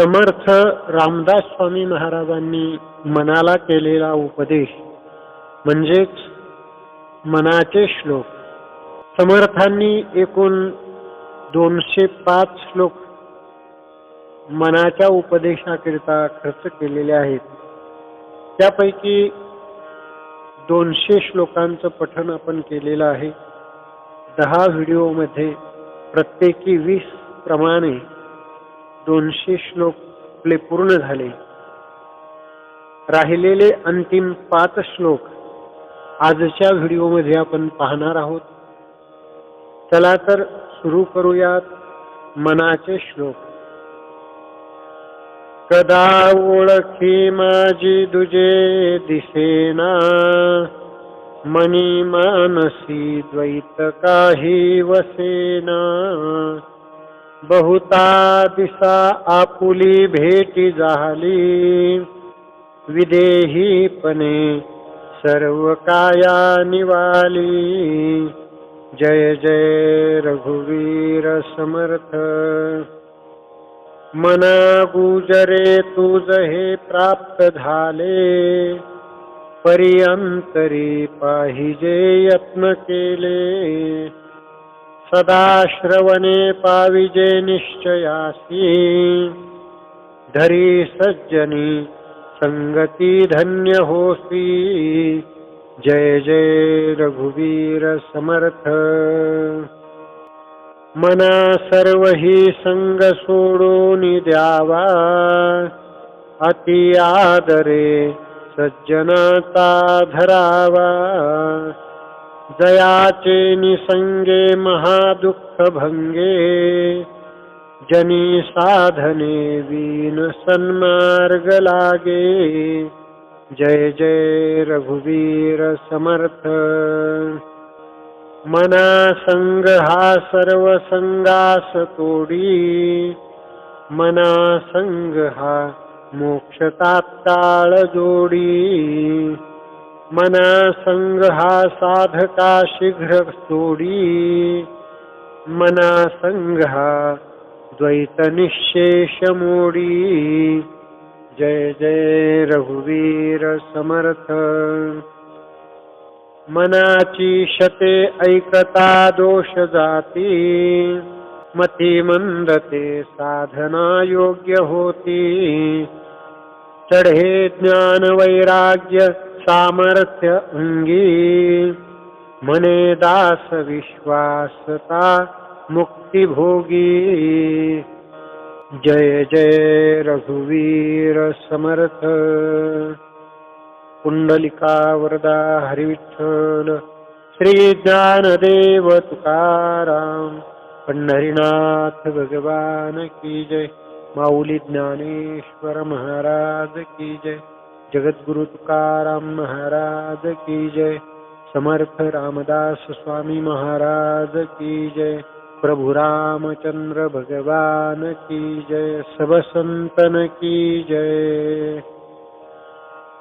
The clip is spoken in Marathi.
समर्थ रामदास स्वामी महाराजांनी मनाला केलेला उपदेश म्हणजेच मनाचे श्लोक. समर्थांनी एकूण दोनशे पाच श्लोक मनाच्या उपदेशाकरिता खर्च केलेले आहेत. त्यापैकी दोनशे श्लोकांचं पठण आपण केलेलं आहे. दहा व्हिडिओमध्ये प्रत्येकी वीस प्रमाणे दोनशे श्लोक आपले पूर्ण झाले. राहिलेले अंतिम पाच श्लोक आजच्या व्हिडिओमध्ये आपण पाहणार आहोत. चला तर सुरू करूयात मनाचे श्लोक. कदा ओळखी माझी दुजे दिसेना मनी मानसी द्वैत काही वसेना बहुता दिसा आपुली भेटी झाली. विदेहीपणे सर्व काया निवाली. जय जय रघुवीर समर्थ. मना गुजरे तुझ हे प्राप्त झाले. परिअंतरी पाहिजे यत्न केले. सदा श्रवणे पाविजे निश्चयासी। धरी सज्जनी संगती धन्य होसी। जय जय रघुवीर समर्थ। मना सर्व ही संग सोडून द्यावा। अति आदरे सज्जनाता धरावा। जयाचे निसंगे महादुःख भंगे जनी साधने वीन सन्मार्ग लागे. जय जय रघुवीर समर्थ। मना संग हा सर्व संगास तोडी मना संग हा मोक्ष जोडी. मना संग हा साधका शीघ्र सोडी। मना संग हा द्वैत निशेष मोडी। जय जय रघुवीर समर्थ। मनाची शते ऐकता दोष जाती। मती मंदते साधना योग्य होती। चढे ज्ञान वैराग्य सामर्थ्य अंगी। मने दास विश्वासता मुक्ती भोगी जय जय रघुवीर समर्थ। पुंडलिका वरदा हरिविठ्ठल। श्री ज्ञानदेव तुकाराम। पंढरीनाथ भगवान की जय। माऊली ज्ञानेश्वर महाराज की जय। जगद्गुरु तुकाराम महाराज की जय। समर्थ रामदास स्वामी महाराज की जय। प्रभु रामचंद्र भगवान की जय। सब संतन की जय।